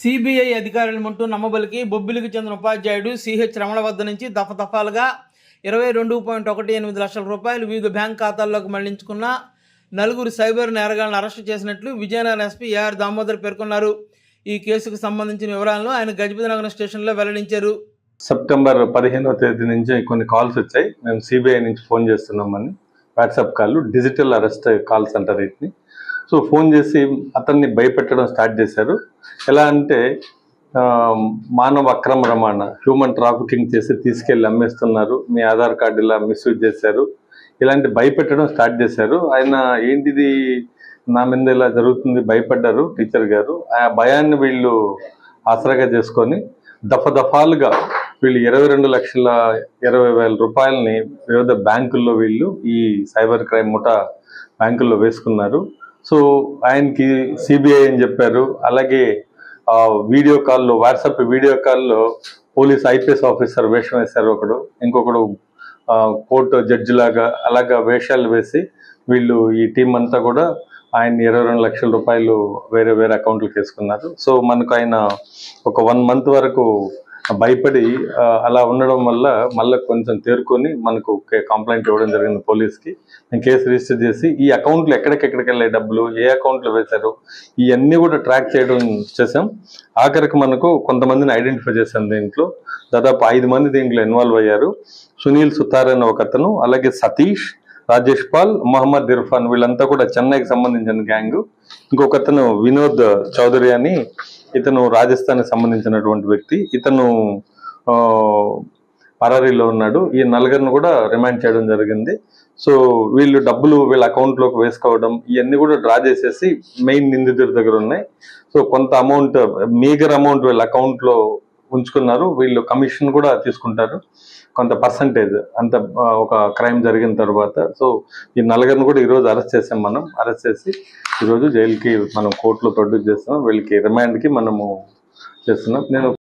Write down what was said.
CBI అధికారుల ముంటూ నమ్మబలికి బొబ్బిలికి చెందిన ఉపాధ్యాయుడు సిహెచ్ రమణ వద్ద నుంచి దఫదఫాలుగా ఇరవై రెండు పాయింట్ ఒకటి ఎనిమిది లక్షల రూపాయలు వివిధ బ్యాంక్ ఖాతాల్లోకి మళ్ళించుకున్న నలుగురు సైబర్ నేరగాళ్ళను అరెస్టు చేసినట్లు విజయనగరం ఎస్పీ ఏఆర్ దామోదర్ పేర్కొన్నారు. ఈ కేసుకు సంబంధించిన వివరాలను ఆయన గజపతి నగరం స్టేషన్లో వెల్లడించారు. సెప్టెంబర్ పదిహేనవ తేదీ నుంచి కొన్ని కాల్స్ వచ్చాయి. మేము సిబిఐ నుంచి ఫోన్ చేస్తున్నామని WhatsApp call digital arrest calls అంటారు వీటిని. సో ఫోన్ చేసి అతన్ని భయపెట్టడం స్టార్ట్ చేశారు. ఎలా అంటే మానవ అక్రమ రవాణా హ్యూమన్ ట్రాఫికింగ్ చేసి తీసుకెళ్ళి అమ్మేస్తున్నారు. మీ ఆధార్ కార్డు ఇలా మిస్యూజ్ చేశారు. ఇలాంటి భయపెట్టడం స్టార్ట్ చేశారు. ఆయన ఏంటిది నా మీద ఇలా జరుగుతుంది భయపడ్డారు టీచర్ గారు. ఆ భయాన్ని వీళ్ళు ఆసరాగా చేసుకొని దఫదఫాలుగా వీళ్ళు ఇరవై రెండు లక్షల ఇరవై వేల రూపాయలని వివిధ బ్యాంకుల్లో వీళ్ళు ఈ సైబర్ క్రైమ్ ముఠా బ్యాంకుల్లో వేసుకున్నారు. సో ఆయనకి సిబిఐ అని చెప్పారు. అలాగే వీడియో కాల్లో వాట్సాప్ వీడియో కాల్లో పోలీస్ ఐపీఎస్ ఆఫీసర్ వేషం వేశారు ఒకడు. ఇంకొకడు కోర్టు జడ్జి లాగా అలాగా వేషాలు వేసి వీళ్ళు ఈ టీం అంతా కూడా ఆయన ఇరవై రెండు లక్షల రూపాయలు వేరే వేరే అకౌంట్లకు వేసుకున్నారు. సో మనకు ఆయన ఒక వన్ మంత్ వరకు భయపడి అలా ఉండడం వల్ల మళ్ళీ కొంచెం తేరుకొని మనకు కంప్లైంట్ ఇవ్వడం జరిగింది పోలీస్కి. నేను కేసు రిజిస్టర్ చేసి ఈ అకౌంట్లు ఎక్కడికెక్కడికి వెళ్ళే డబ్బులు ఏ అకౌంట్లో వేశారు ఇవన్నీ కూడా ట్రాక్ చేయడం చేసాం ఆఖరికి మనకు కొంతమందిని ఐడెంటిఫై చేశాం దీంట్లో. దాదాపు ఐదు మంది దీంట్లో ఇన్వాల్వ్ అయ్యారు. సునీల్ సుతార్ అనే ఒక అతను అలాగే సతీష్ రాజేష్ పాల్ మొహమ్మద్ ఇర్ఫాన్ వీళ్ళంతా కూడా చెన్నైకి సంబంధించిన గ్యాంగ్ ఇంకొకతను వినోద్ చౌదరి అని ఇతను రాజస్థాన్ సంబంధించినటువంటి వ్యక్తి. ఇతను పరారీలో ఉన్నాడు. ఈ నలుగురిని కూడా రిమాండ్ చేయడం జరిగింది. సో వీళ్ళు డబ్బులు వీళ్ళ అకౌంట్లోకి వేసుకోవడం ఇవన్నీ కూడా డ్రా చేసేసి మెయిన్ నిందితుడి దగ్గర ఉన్నాయి. సో కొంత అమౌంట్ మీగర్ అమౌంట్ వీళ్ళ అకౌంట్లో ఉంచుకున్నారు. వీళ్ళు కమిషన్ కూడా తీసుకుంటారు. కొంత పర్సంటేజ్ అంత ఒక క్రైమ్ జరిగిన తర్వాత. సో ఈ నలుగురిని కూడా ఈరోజు అరెస్ట్ చేసాం మనం. అరెస్ట్ చేసి ఈరోజు జైలుకి మనం కోర్టులో ప్రొడ్యూస్ చేస్తున్నాం. వీళ్ళకి రిమాండ్కి మనము చేస్తున్నాం. నేను